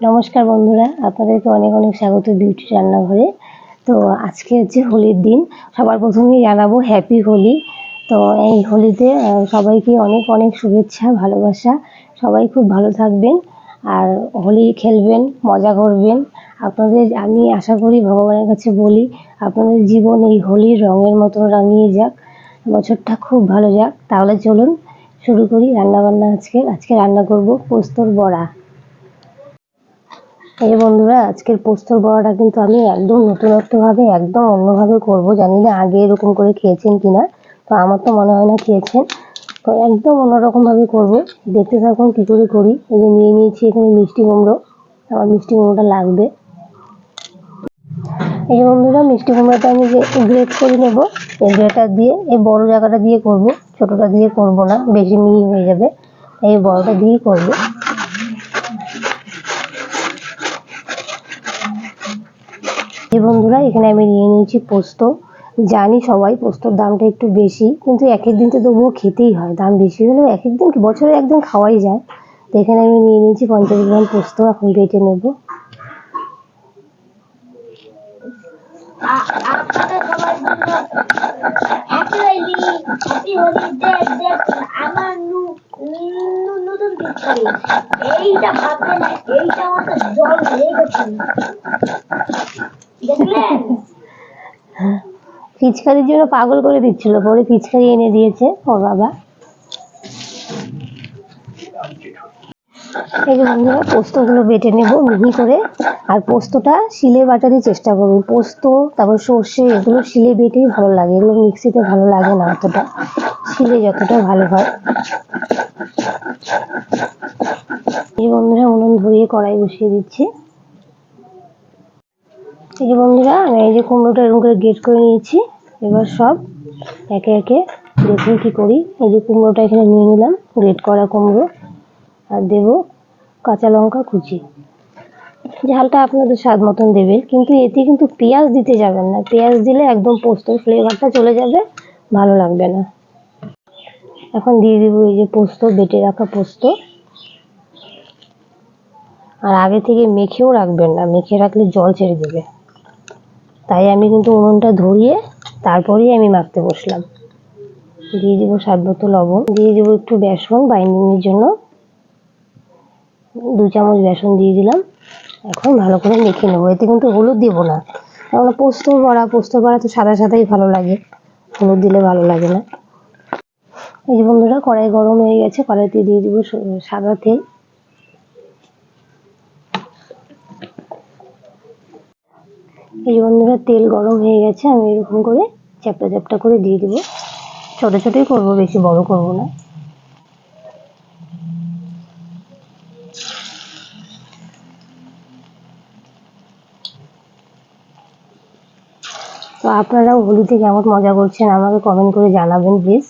নমস্কার বন্ধুরা, আপনাদেরকে অনেক অনেক স্বাগত বিউটি রান্নাঘরে। তো আজকে হচ্ছে হোলির দিন, সবার প্রথমেই জানাব হ্যাপি হোলি। তো এই হোলিতে সবাইকে অনেক অনেক শুভেচ্ছা, ভালোবাসা, সবাই খুব ভালো থাকবেন আর হোলি খেলবেন, মজা করবেন। আপনাদের, আমি আশা করি ভগবানের কাছে বলি, আপনাদের জীবন এই হোলির রঙের মতো রাঙিয়ে যাক, বছরটা খুব ভালো যাক। তাহলে চলুন শুরু করি রান্নাবান্না আজকে। আজকে রান্না করব পোস্তর বড়া। এই বন্ধুরা, আজকের পোস্তর বড়াটা কিন্তু আমি একদম নতুনত্বভাবে, একদম অন্যভাবে করব। জানি না আগে এরকম করে খেয়েছেন কিনা, তো আমার তো মনে হয় না খেয়েছেন। তো একদম অন্যরকমভাবে করব। দেখতে থাকুন কী করে করি। এই যে নিয়ে নিয়েছি এখানে মিষ্টি কুমড়ো। আমার মিষ্টি কুমড়োটা লাগবে। এই বন্ধুরা, মিষ্টি কুমড়োটা আমি যে গ্রেট করে নেব, এই গ্রেটার দিয়ে, এই বড় জায়গাটা দিয়ে করব। ছোটটা দিয়ে করব না, বেশি মিহি হয়ে যাবে। এই বড়টা দিয়েই করব এই বন্ধুরা, এখানে আমি নিয়ে নিয়েছি পোস্ত। জানি সবাই পোস্তর দামটা একটু বেশি, কিন্তু এক দিন তো তবুও খেতেই হয়, দাম বেশি হলেও এক একদিন বছরে একদিন খাওয়াই যায়। তো এখানে আমি নিয়ে নিয়েছি পঞ্চাশ গ্রাম পোস্ত, এখন বেটে নেব। দেখ আমার নু- এইটা এইটা আমাদের জল হয়ে গেছে পিচকারির জন্য পাগল করে দিচ্ছিল, পরে পিচকারি এনে দিয়েছে ওর বাবা। যে বন্ধুরা, পোস্তগুলো বেটে নেব মিহি করে, আর পোস্তটা শিলে বাটারই চেষ্টা করুন পোস্ত, তারপর সর্ষে, এগুলো শিলে বেটেই ভালো লাগে, এগুলো মিক্সিতে ভালো লাগে না অতটা। শিলে যতটা ভালো হয়। এই বন্ধুরা, উনুন ধরিয়ে কড়াই বসিয়ে দিচ্ছি। এই যে বন্ধুরা আমি এই যে কুমড়োটা এরকম করে গেট করে নিয়েছি এবার সব একে একে দেখুন কি করি। এই যে কুমড়োটা এখানে নিয়ে নিলাম গ্রেট করা কুমড়ো আর দেব কাঁচা লঙ্কা কুচি। ঝালটা আপনাদের স্বাদ মতন দেবেন কিন্তু এতে কিন্তু পেঁয়াজ দিতে যাবেন না। পেঁয়াজ দিলে একদম পোস্তর ফ্লেভারটা চলে যাবে ভালো লাগবে না। এখন দিয়ে দেবো এই যে পোস্ত বেটে রাখা পোস্ত। আর আগে থেকে মেখেও রাখবেন না মেখে রাখলে জল ছেড়ে দেবে। তাই আমি কিন্তু উনুনটা ধরিয়ে তারপরেই আমি মাখতে বসলাম। দিয়ে দেবো স্বাদ মতো লবণ, দিয়ে দেবো একটু বেসন বাইন্ডিংয়ের জন্য। দু চামচ বেসন দিয়ে দিলাম। এখন ভালো করে মেখে নেব। এতে কিন্তু হলুদ দেবো না। কারণ পোস্ত বড়া পোস্ত বড়া তো সাদা সাদাই ভালো লাগে। হলুদ দিলে ভালো লাগে না। এই যে বন্ধুরা, কড়াই গরম হয়ে গেছে। কড়াইতে দিয়ে দেবো সাদা তেল। এই বন্ধুরা, তেল গরম হয়ে গেছে, আমি এরকম করে চ্যাপটা চ্যাপটা করে দিয়ে দেবো। ছোটো ছোটোই করব, বেশি বড় করব না। তো আপনারাও হোলিতে কেমন মজা করছেন, আমাকে কমেন্ট করে জানাবেন প্লিজ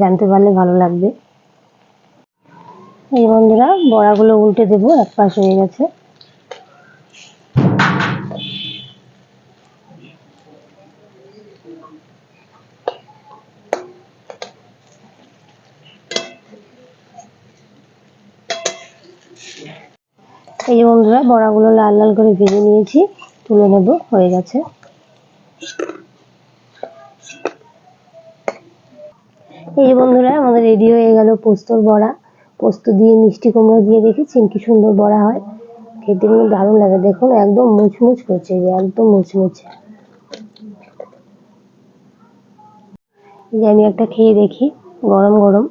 জানতে পারলে ভালো লাগবে। এই বন্ধুরা, বড়াগুলো উল্টে দেবো, এক পাশ হয়ে গেছে। এই যে বন্ধুরা, বড়াগুলো লাল লাল করে ভেজে নিয়েছি, তুলে নেব, হয়ে গেছে। এই যে বন্ধুরা, আমাদের রেডি হয়ে গেল পোস্তর বড়া। পোস্ত দিয়ে মিষ্টি কুমড়ো দিয়ে দেখেছেন কি সুন্দর বড়া হয়? খেতে কিন্তু দারুণ লাগে, দেখুন, একদম মুচমুচ করছে যে একদম মুচমুচে যে আমি একটা খেয়ে দেখি, গরম গরম।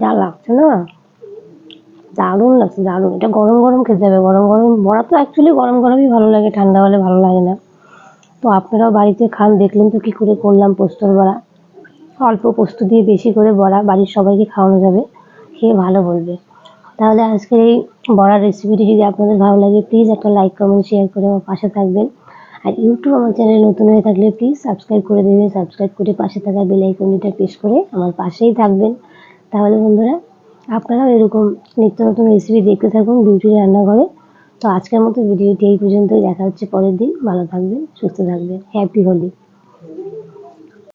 যা লাগছে না? দারুণ লাগছে, দারুণ। এটা গরম গরম খেতে হবে। গরম গরম বড়া তো অ্যাকচুয়ালি গরম গরমই ভালো লাগে, ঠান্ডা হলে ভালো লাগে না। তো আপনারাও বাড়িতে খান, দেখলেন তো কি করে করলাম পোস্তর বড়া। অল্প পোস্ত দিয়ে বেশি করে বড়া, বাড়ির সবাইকে খাওয়ানো যাবে। খেয়ে ভালো বলবে। তাহলে আজকের এই বড়ার রেসিপিটি যদি আপনাদের ভালো লাগে প্লিজ একটা লাইক কমেন্ট শেয়ার করে আমার পাশে থাকবেন। আর ইউটিউব আমার চ্যানেল নতুন হয়ে থাকলে প্লিজ সাবস্ক্রাইব করে দেবেন। সাবস্ক্রাইব করে পাশে থাকা বেল প্রেস করে আমার পাশেই থাকবেন। তাহলে বন্ধুরা, আপনারাও এরকম নিত্য নতুন রেসিপি দেখতে থাকুন বিউটি রান্নাঘরে। তো আজকের মতো ভিডিওটি এই পর্যন্তই। দেখা হচ্ছে পরের দিন। ভালো থাকবেন, সুস্থ থাকবেন। হ্যাপি হোলি